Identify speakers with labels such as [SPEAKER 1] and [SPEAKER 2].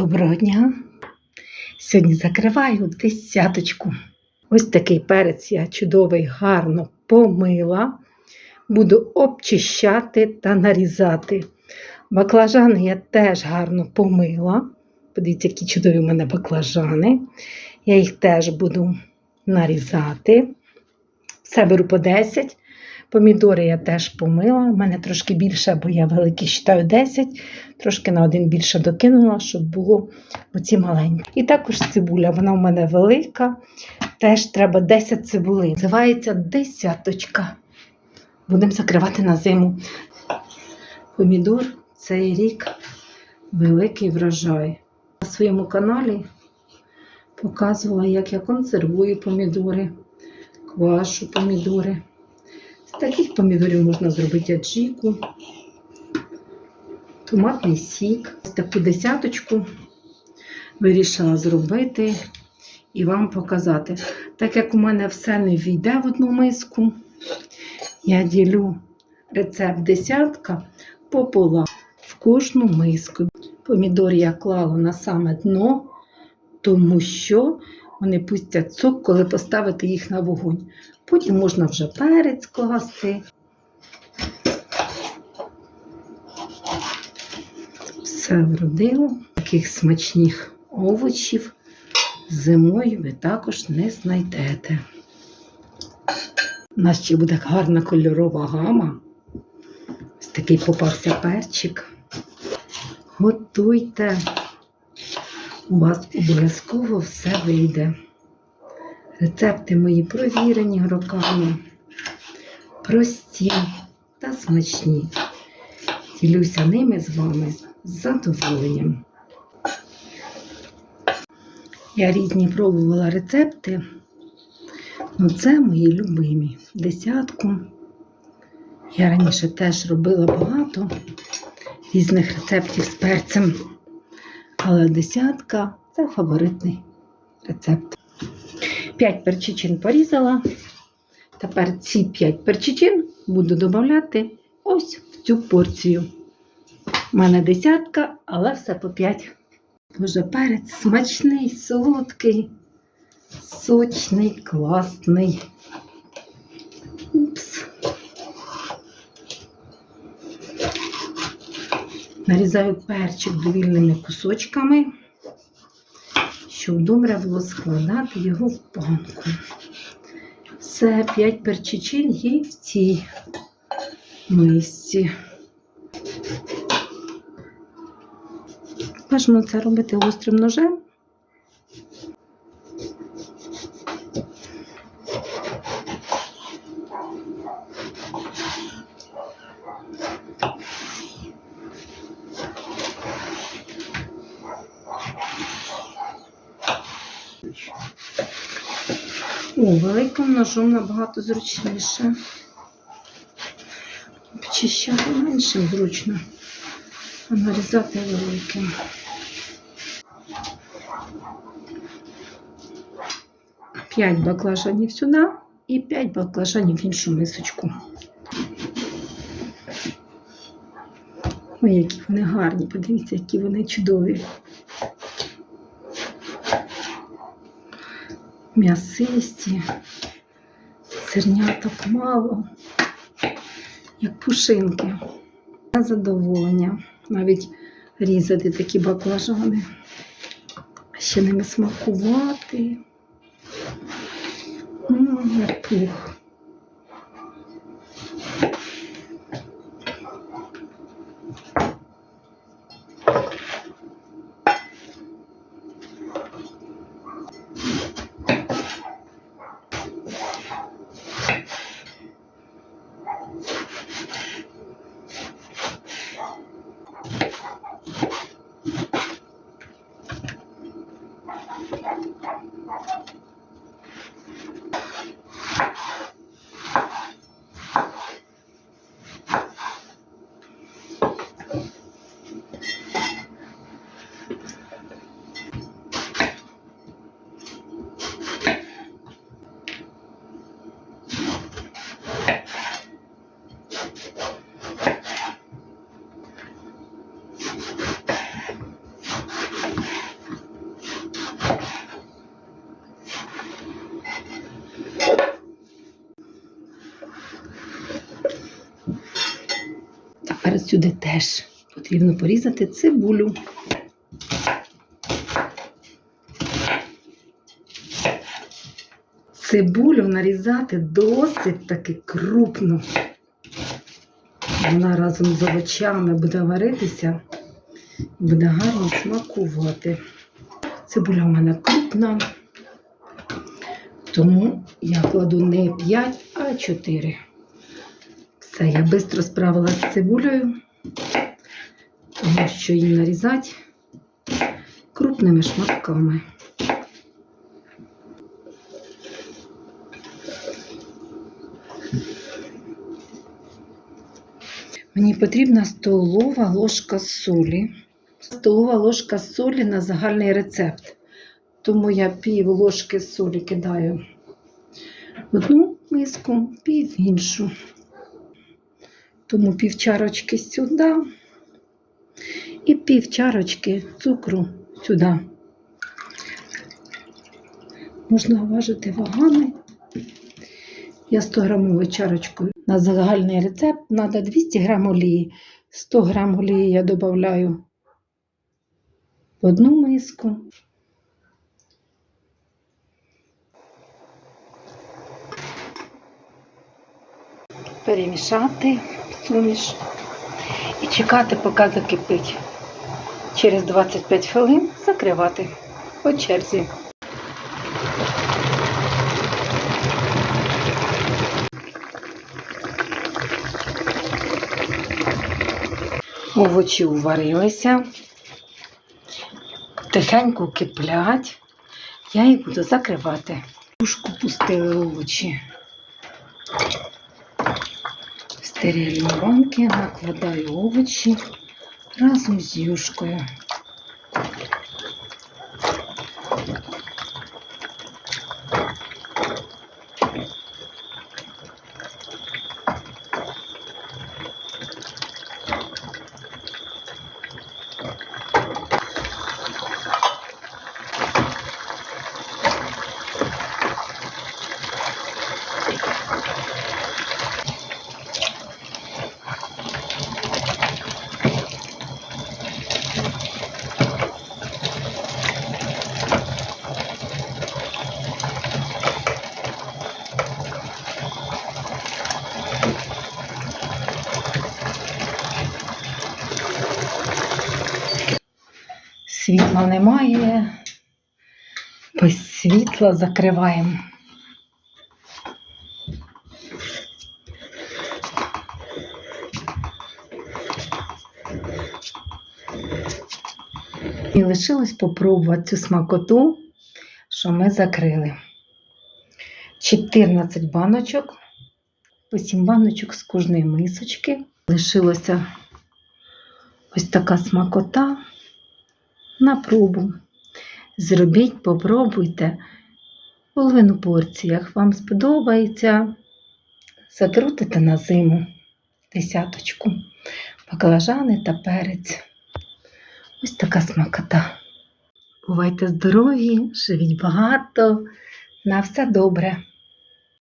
[SPEAKER 1] Доброго дня! Сьогодні закриваю десяточку. Ось такий перець я чудовий, гарно помила. Буду обчищати та нарізати. Баклажани я теж гарно помила. Подивіться, які чудові у мене баклажани. Я їх теж буду нарізати. Все беру по 10. Помідори я теж помила. У мене трошки більше, бо я великі вважаю 10. Трошки на один більше докинула, щоб було оці маленькі. І також цибуля, вона у мене велика. Теж треба 10 цибулин. Називається десяточка. Будемо закривати на зиму. Помідор цей рік великий врожай. На своєму каналі показувала, як я консервую помідори, квашу помідори. Таких помідорів можна зробити аджіку, томатний сік. Ось таку десяточку вирішила зробити і вам показати. Так як у мене все не війде в одну миску, я ділю рецепт десятка пополам в кожну миску. Помідор я клала на саме дно, тому що вони пустять сок, коли поставити їх на вогонь. Потім можна вже перець класти. Все вродило. Таких смачних овочів зимою ви також не знайдете. У нас ще буде гарна кольорова гама. Ось такий попався перчик. Готуйте. У вас обов'язково все вийде. Рецепти мої провірені роками, прості та смачні. Ділюся ними з вами з задоволенням. Я різні пробувала рецепти, ну це мої любимі. Десятку. Я раніше теж робила багато різних рецептів з перцем, але десятка це фаворитний рецепт. 5 перчичин порізала. Тепер ці 5 перчичин буду додати ось в цю порцію. У мене десятка, але все по 5. Боже, перець смачний, солодкий, сочний, класний. Упс. Нарізаю перчик довільними кусочками щоб добре було складати його в банку. Все, 5 перчичин є в цій мисці. Можемо це робити гострим ножем. О, великим ножом набагато зручніше. Обчищати меншим зручно, а нарізати великим. П'ять баклажанів сюди і п'ять баклажанів в іншу мисочку. Ой, які вони гарні, подивіться, які вони чудові. М'ясисті, зерняток мало, як пушинки. Я задоволення навіть різати такі баклажани, ще ними смакувати. М, як пух. Сюди теж потрібно порізати цибулю. Цибулю нарізати досить таки крупно. Вона разом з овочами буде варитися і буде гарно смакувати. Цибуля у мене крупна, тому я кладу не 5, а 4. Все, я швидко справилася з цибулею, тому що її нарізати крупними шматками. Мені потрібна столова ложка солі. Столова ложка солі на загальний рецепт. Тому я пів ложки солі кидаю в одну миску, пів в іншу. Тому пів чарочки сюди і пів чарочки цукру сюди. Можна важити вагами. Я 100 грамовою чарочкою. На загальний рецепт треба 200 грам олії. 100 грам олії я додаю в одну миску. Перемішати суміш і чекати, поки закипить. Через 25 хвилин закривати по черзі. Овочі уварилися, тихенько киплять. Я їх буду закривати. Тушку пустили овочі. Стерильні банки накладаю овочі разом з юшкою. Світла немає. Без світла закриваємо. І лишилось попробувати цю смакоту, що ми закрили. 14 баночок, по 7 баночок з кожної мисочки. Лишилося ось така смакота на пробу. Зробіть, попробуйте половину порції. Як вам сподобається, закрутите на зиму десяточку, баклажани та перець. Ось така смакота. Бувайте здорові, живіть багато, на все добре.